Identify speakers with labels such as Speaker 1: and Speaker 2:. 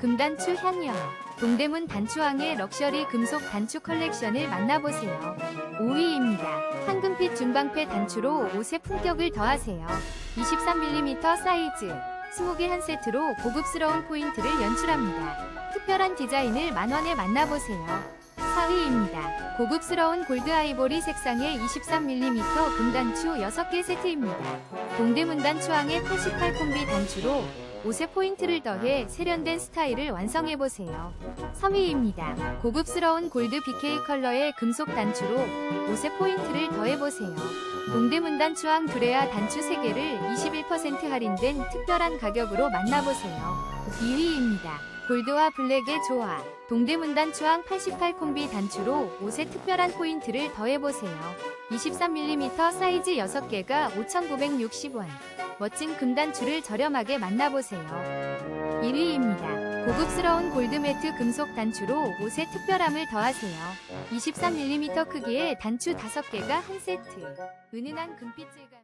Speaker 1: 금단추 향연 동대문 단추왕의 럭셔리 금속 단추 컬렉션을 만나보세요. 5위입니다. 황금빛 중방패 단추로 옷의 품격을 더하세요. 23mm 사이즈 20개 한 세트로 고급스러운 포인트를 연출합니다. 특별한 디자인을 만원에 만나보세요. 4위입니다. 고급스러운 골드 아이보리 색상의 23mm 금단추 6개 세트입니다. 동대문 단추왕의 88콤비 단추로 옷에 포인트를 더해 세련된 스타일을 완성해보세요. 3위입니다. 고급스러운 골드 BK 컬러의 금속 단추로 옷에 포인트를 더해보세요. 동대문 단추왕 두레아 단추 3개를 21% 할인된 특별한 가격으로 만나보세요. 2위입니다. 골드와 블랙의 조화. 동대문 단추왕 88 콤비 단추로 옷에 특별한 포인트를 더해보세요. 23mm 사이즈 6개가 5,960원. 멋진 금단추를 저렴하게 만나보세요. 1위입니다. 고급스러운 골드매트 금속 단추로 옷에 특별함을 더하세요. 23mm 크기의 단추 5개가 한 세트. 은은한 금빛 질감.